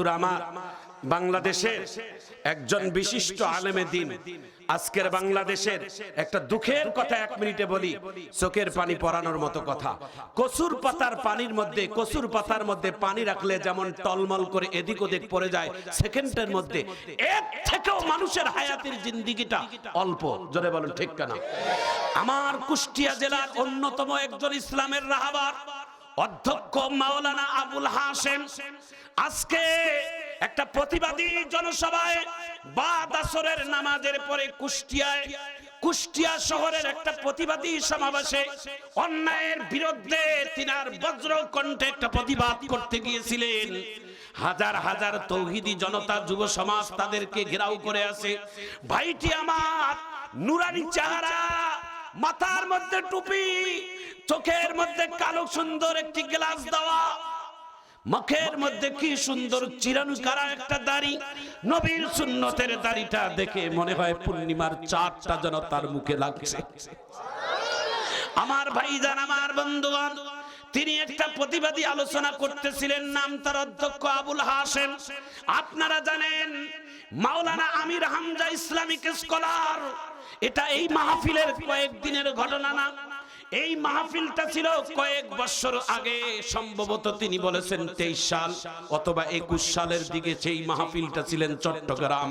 বন্ধুরা, আমার বাংলাদেশের একজন বিশিষ্ট আলেমে দিন। আজকের বাংলাদেশের একটা দুঃখের কথা এক মিনিটে বলি, চোখের পানি পরানোর মতো কথা। কসুর পাতার পানির মধ্যে কসুর পাতার মধ্যে পানি রাখলে যেমন টলমল করে এদিক ওদিক পড়ে যায়, সেকেন্ডের মধ্যে এক থেকেও মানুষের হায়াতির জিন্দিগিটা অল্প। জোরে বলুন, ঠিক কেনা? আমার কুষ্টিয়া জেলার অন্যতম একজন ইসলামের রাহাবার। অধ্যক্ষ মাওলানা আবুল হাসেম আজকে একটা প্রতিবাদী জনসভায় বাদ আসরের নামাজের পরে কুষ্টিয়ায়, কুষ্টিয়া শহরের একটা প্রতিবাদী সমাবেশে অন্যায়ের বিরুদ্ধে তিনার বজ্র কণ্ঠে একটা প্রতিবাদ করতে গিয়েছিলেন। হাজার হাজার তৌহিদি জনতা, যুব সমাজ তাদেরকে ঘেরাও করে আছে। ভাইটি আমার নুরানি চেহারা মাথার মধ্যে টুপি, চোখের মধ্যে কালো সুন্দর একটি গ্লাস দেওয়া, মুখের মধ্যে কি সুন্দর চিরানু কারা একটা দাড়ি, নবীর সুন্নতের দাড়িটা দেখে মনে হয় পূর্ণিমার চারটা যেন তার মুখে লাগছে। আমার ভাইজান, আমার বন্ধুগণ, তিনি একটা প্রতিবাদী আলোচনা করতেছিলেন, নাম তার অধ্যক্ষ আবুল হাসেম আপনারা জানেন মাওলানা আমির হামজা ইসলামিক স্কলার, এটা এই মাহফিলের কয়েকদিনের ঘটনা না। এই মাহফিলটা ছিল কয়েক বছর আগে, সম্ভবত তিনি বলেছেন তেইশ সাল অথবা একুশ সালের দিকে সেই মাহফিলটা ছিলেন চট্টগ্রাম।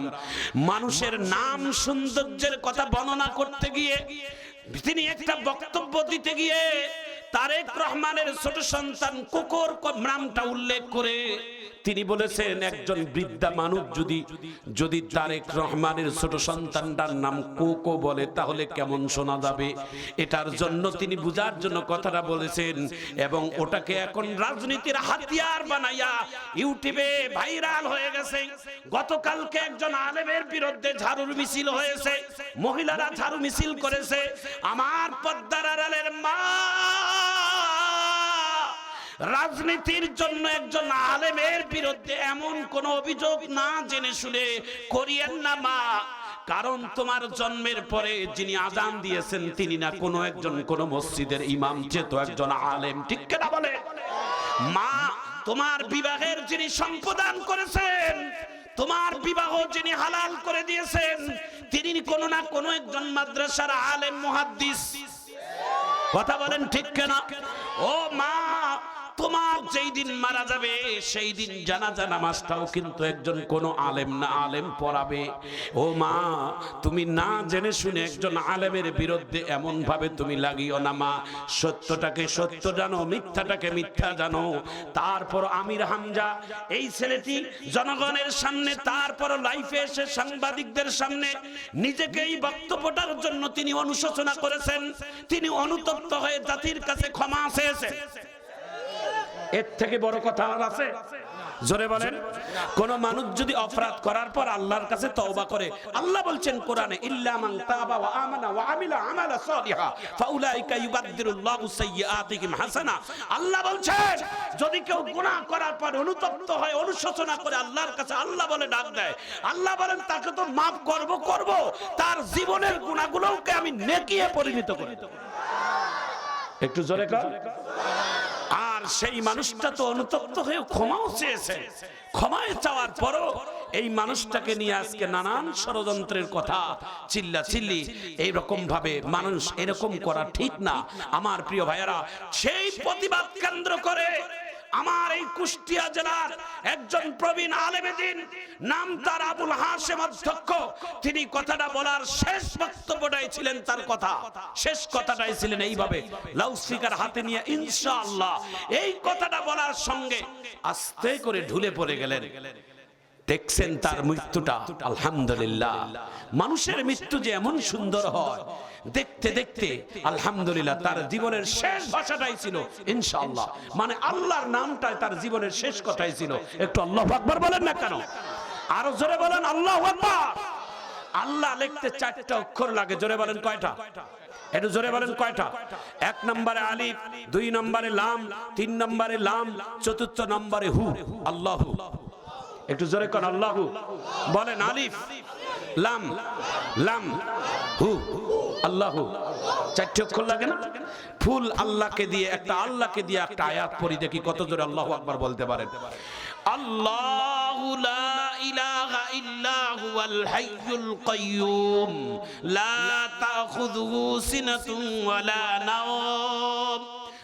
মানুষের নাম সৌন্দর্যের কথা বর্ণনা করতে গিয়ে, তিনি একটা বক্তব্য দিতে গিয়ে তারেক রহমানের ছোট সন্তান কুকুর নামটা উল্লেখ করে তিনি বলেছেন, একজন বৃদ্ধা মানুষ যদি যদি তারেক রহমানের ছোট সন্তানটার নাম কোকো বলে, তাহলে কেমন শোনা যাবে? এটার জন্য তিনি বুঝার জন্য কথাটা বলেছেন, এবং ওটাকে এখন রাজনীতির হাতিয়ার বানাইয়া ইউটিউবে ভাইরাল হয়ে গেছে। গতকালকে একজন আলেমের বিরুদ্ধে ঝাড়ুর মিছিল হয়েছে, মহিলারা ঝাড়ু মিছিল করেছে। আমার পদ্মার আড়ালের মা রাজনীতির জন্য একজন আলেমের বিরুদ্ধে এমন কোন অভিযোগ না জেনে শুনে করিয়েন না, মা। কারণ তোমার জন্মের পরে যিনি আজান দিয়েছেন, তিনি না কোনো একজন, কোন মসজিদের ইমাম যেহেতু একজন আলেম। ঠিক কেনা বলে? মা, তোমার বিবাহের যিনি সম্পাদন করেছেন, তোমার বিবাহ যিনি হালাল করে দিয়েছেন, তিনি কোনো না কোনো একজন মাদ্রাসার আলেম, মুহাদ্দিস। কথা বলেন ঠিক কেনা? ও মা তোমার যেই দিন মারা যাবে সেই দিন জানাজা নামাজটাও কিন্তু একজন কোন আলেম না, আলেম পড়াবে। ও মা, তুমি না জেনে শুনে একজন আলেমের বিরুদ্ধে এমন ভাবে তুমি লাগিও না, মা। সত্যটাকে সত্য জানো, মিথ্যাটাকে মিথ্যা জানো। তারপর আমির হামজা, এই ছেলেটি জনগণের সামনে, তারপর লাইফে এসে সাংবাদিকদের সামনে নিজেকে এই বক্তব্যটার জন্য তিনি অনুশোচনা করেছেন। তিনি অনুতপ্ত হয়ে জাতির কাছে ক্ষমা চেয়েছেন। এর থেকে বড় কথা আর আছে? জোরে বলেন। কোন মানুষ যদি অপরাধ করার পর আল্লাহর কাছে তওবা করে, আল্লাহ বলছেন কোরআনে, ইল্লা মান তাবা ওয়া আমানা ওয়া আমিলা আমালা সালিহা, ফাউলাইকা ইউবাদদিরুল্লাহু সাইয়্যাতিহিম হাসানা। আল্লাহ বলছেন, যদি কেউ গুনাহ করার পর অনুতপ্ত হয়, অনুশোচনা করে আল্লাহর কাছে আল্লাহ বলে ডাক দেয়। আল্লাহ বলেন, তাকে তো মাফ করব করব। তার জীবনের গুনাহগুলোকে আমি নেকিয়ে পরিণত করে। একটু জোরে কর। আর সেই মানুষটা তো অনুতপ্ত হয়ে ক্ষমাও চেয়েছে। ক্ষমায় চাওয়ার পরও এই মানুষটাকে নিয়ে আজকে নানান ষড়যন্ত্রের কথা, চিল্লা চিল্লি এইরকম ভাবে মানুষ এরকম করা ঠিক না। আমার প্রিয় ভাইয়ারা, সেই প্রতিবাদ কেন্দ্র করে আমার এই কুষ্টিয়া জেলার একজন প্রবীণ আলেমেদিন, নাম তার আবুল হাসেম অধ্যক্ষ। তিনি কথাটা বলার শেষ বক্তব্যটাই ছিলেন তার কথা। শেষ কথাটাই ছিলেন এইভাবে লাউডস্পিকার হাতে নিয়ে ইনশাআল্লাহ। এই কথাটা বলার সঙ্গে আস্তে করে ঢুলে পড়ে গেলেন। দেখছেন তার মৃত্যুটা। আলহামদুলিল্লাহ। মানুষের মৃত্যু যে এমন সুন্দর হয়। দেখতে দেখতে, আলহামদুলিল্লাহ, তার জীবনের শেষ ভাষাটাই ছিল ইনশাআল্লাহ। মানে আল্লাহর নামটাই তার জীবনের শেষ কথাই ছিল। একটু আল্লাহ আকবার বলেন না কেন? আরও জোরে বলেন, আল্লাহ আকবার। আল্লাহ লিখতে চারটা অক্ষর লাগে, জোরে বলেন কয়টা? একটু জোরে বলেন কয়টা? এক নম্বরে আলিফ, দুই নম্বরে লাম, তিন নম্বরে লাম, চতুর্থ নম্বরে হু। আল্লাহ। একটু জোরে কর আল্লাহু। বলেন, আলিফ, লাম লাম, হু। আল্লাহু। চারটি অক্ষর লাগে না? ফুল আল্লাহকে দিয়ে, একটা আল্লাহকে দিয়ে, একটা আয়াত পড়ি, দেখি কত জোরে আল্লাহু আকবার বলতে পারেন। আল্লাহ লা ইলাহা ইল্লা হুয়াল হাইয়ুল কাইয়্যুম লা তাখুযুহু সিনাতুন ওয়ালা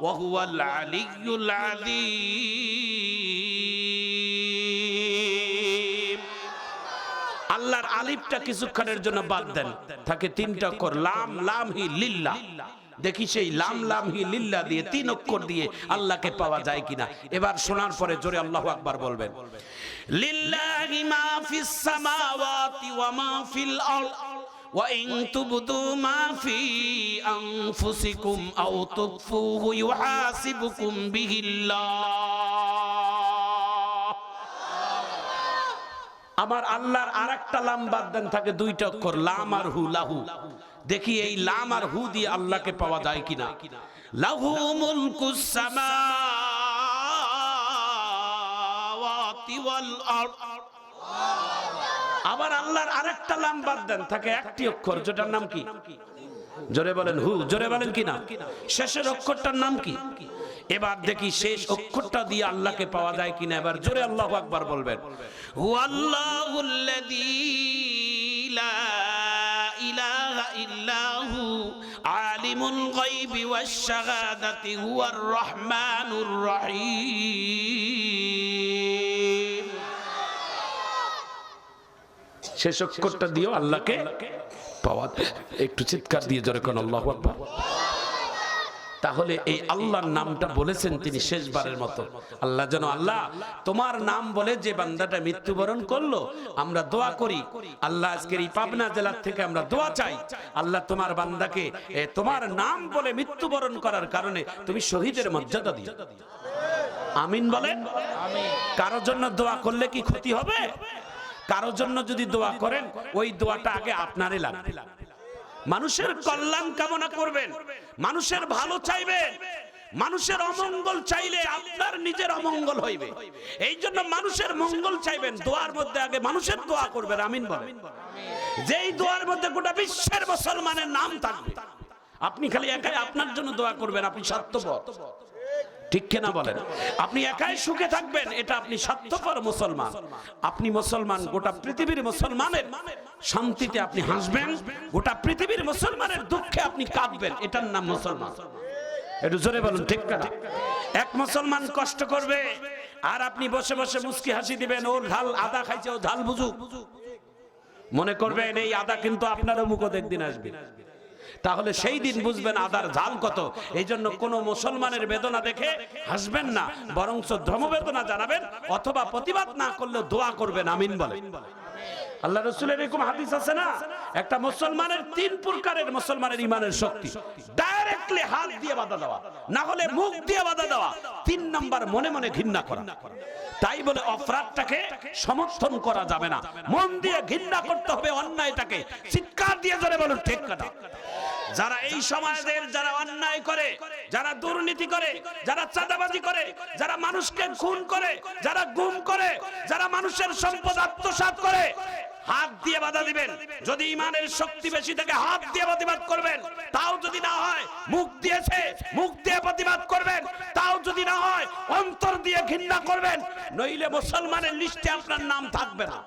وهو العلي العظيم আল্লাহর আলিফটা কিছুক্ষণের জন্য বাদ দেন থাকে তিনটা অক্ষর লাম লাম হি লিল্লাহ দেখি সেই লাম লাম হি লিল্লাহ দিয়ে তিন অক্ষর দিয়ে আল্লাহকে পাওয়া যায় কিনা এবার শোনার পরে জোরে আল্লাহু আকবার বলবেন লিল্লাহি মা ফিস সামাওয়াতি ওয়া মা ফিল আরদ وإن تبدوا ما في أنفسكم أو تخفوه يحاسبكم به الله আমার আল্লাহর আর একটা লাম বাদ দেন থাকে দুইটা অক্ষর লাম আর হু লাহু দেখি এই লাম আর হু দিয়ে আল্লাহকে পাওয়া যায় কিনা লাহু মুলকুস সামাওয়াতি ওয়াল আরদ আবার আল্লাহর আরেকটা লাম বাদ দেন, থাকে একটি অক্ষর, যেটার নাম কি? জোরে বলেন হু, জোরে বলেন কি না? শেষের অক্ষরটার নাম কি? এবার দেখি শেষ অক্ষরটা দিয়ে আল্লাহকে পাওয়া যায় কিনা, এবার জোরে আল্লাহ আকবার বলবেন। হু আল্লাহুল্লাযী লা ইলাহা ইল্লাহু আলিমুল গায়বি ওয়াশ শেষ অক্ষরটা দিও আল্লাহকে পাওয়া একটু চিৎকার দিয়ে জোরে কোন আল্লাহ আকবার। তাহলে এই আল্লাহর নামটা বলেছেন তিনি শেষবারের মতো। আল্লাহ যেন আল্লাহ তোমার নাম বলে যে বান্দাটা মৃত্যুবরণ করল আমরা দোয়া করি। আল্লাহ আজকের এই পাবনা জেলার থেকে আমরা দোয়া চাই। আল্লাহ তোমার বান্দাকে তোমার নাম বলে মৃত্যুবরণ করার কারণে তুমি শহীদের মর্যাদা দিও। আমিন বলেন? কারোর জন্য দোয়া করলে কি ক্ষতি হবে? কারোর জন্য যদি দোয়া করেন, ওই দোয়াটা আগে আপনারই লাগবে। মানুষের কল্যাণ কামনা করবেন, মানুষের ভালো চাইবেন, মানুষের অমঙ্গল চাইলে আপনার নিজের অমঙ্গল হইবে। এই জন্য মানুষের মঙ্গল চাইবেন, দোয়ার মধ্যে আগে মানুষের দোয়া করবেন, আমিন বলেন। যেই দোয়ার মধ্যে গোটা বিশ্বের মুসলমানের নাম থাকবে, আপনি খালি একাই আপনার জন্য দোয়া করবেন, আপনি স্বার্থপর ঠিক কিনা বলেন? আপনি একাই সুখে থাকবেন এটা আপনি স্বার্থপর মুসলমান। আপনি মুসলমান গোটা পৃথিবীর মুসলমানের শান্তিতে আপনি হাসবেন গোটা পৃথিবীর মুসলমানের দুঃখে আপনি কাঁদবেন। এটার নাম মুসলমান। একটু জোরে বলুন ঠিক না এক মুসলমান কষ্ট করবে আর আপনি বসে বসে মুস্কি হাসি দিবেন ওর ঝাল আদা খাইছে ও ঝাল বুঝুক। মনে করবেন এই আদা কিন্তু আপনারও মুখত একদিন আসবে। তাহলে সেই দিন বুঝবেন আদার ঝাল কত। এই জন্য কোন মুসলমানের বেদনা দেখে হাসবেন না বরঞ্চ ধর্মবেদনা জানাবেন অথবা প্রতিবাদ না করলে দোয়া করবেন আমিন বলে। আল্লাহ রসুলের এরকম হাদিস আছে না? একটা মুসলমানের তিন প্রকারের মুসলমানের ইমানের শক্তি। ডাইরেক্টলি হাত দিয়ে বাধা দেওয়া না হলে মুখ দিয়ে বাধা দেওয়া তিন নাম্বার মনে মনে ঘৃণা করা। তাই বলে অপরাধটাকে সমর্থন করা যাবে না। মন দিয়ে ঘৃণা করতে হবে অন্যায়টাকে। চিৎকার দিয়ে জোরে বলুন ঠিক কথা। যারা এই সমাজের যারা অন্যায় করে যারা দুর্নীতি করে যারা চাঁদাবাজি করে যারা মানুষকে খুন করে যারা গুম করে যারা মানুষের সম্পদ আত্মসাৎ করে হাত দিয়ে বাধা দিবেন। যদি ইমানের শক্তি বেশি থাকে হাত দিয়ে প্রতিবাদ করবেন। তাও যদি না হয় মুখ দিয়েছে মুখ দিয়ে প্রতিবাদ করবেন। তাও যদি না হয় অন্তর দিয়ে ঘৃণা করবেন। নইলে মুসলমানের লিস্টে আপনার নাম থাকবে না।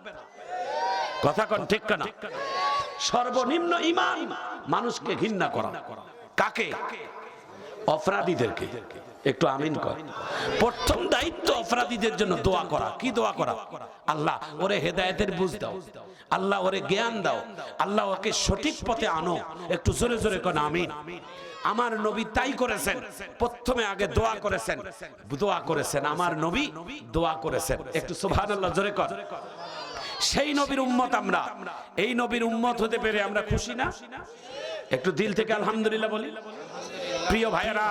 কথা কোন ঠিক না সর্বনিম্ন ইমান মানুষকে ঘৃণা করা। কাকে? অপরাধীদেরকে। একটু আমিন কর। প্রথম দায়িত্ব অপরাধীদের জন্য দোয়া করা। কি দোয়া করা? আল্লাহ ওরে হেদায়েতের বুঝ দাও। আল্লাহ ওরে জ্ঞান দাও। আল্লাহ ওকে সঠিক পথে আনো। একটু জোরে জোরে কোন, আমিন। আমার নবী তাই করেছেন। প্রথমে আগে দোয়া করেছেন। দোয়া করেছেন। আমার নবী দোয়া করেছেন। একটু সুবহানাল্লাহ, জোরে কর সেই নবীর উম্মত আমরা। এই নবীর উম্মত হতে পেরে আমরা খুশি না? একটু দিল থেকে আলহামদুলিল্লাহ বলি। প্রিয় ভাইয়েরা,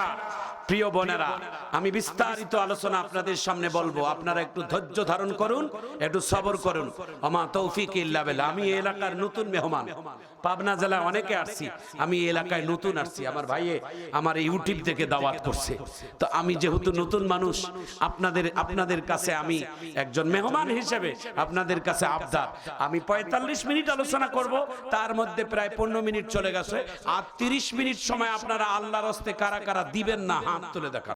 প্রিয় বোনেরা আমি বিস্তারিত আলোচনা আপনাদের সামনে বলব। আপনারা একটু ধৈর্য ধারণ করুন, একটু সবর করুন। আমা তৌফিক ইল্লা বিল্লাহ। আমি এই এলাকার নতুন মেহমান। পাবনা জেলায় অনেকে আসছি আমি এই এলাকায় নতুন আসছি আমার ভাইয়ে আমার এই ইউটিউব থেকে দাওয়াত করছে। তো আমি যেহেতু নতুন মানুষ, আপনাদের আপনাদের কাছে আমি একজন মেহমান হিসেবে আপনাদের কাছে আবদার। আমি পঁয়তাল্লিশ মিনিট আলোচনা করব। তার মধ্যে প্রায় পনেরো মিনিট চলে গেছে। আর তিরিশ মিনিট সময় আপনারা আল্লাহর হস্তে কারা কারা দিবেন না, হাত তুলে দেখা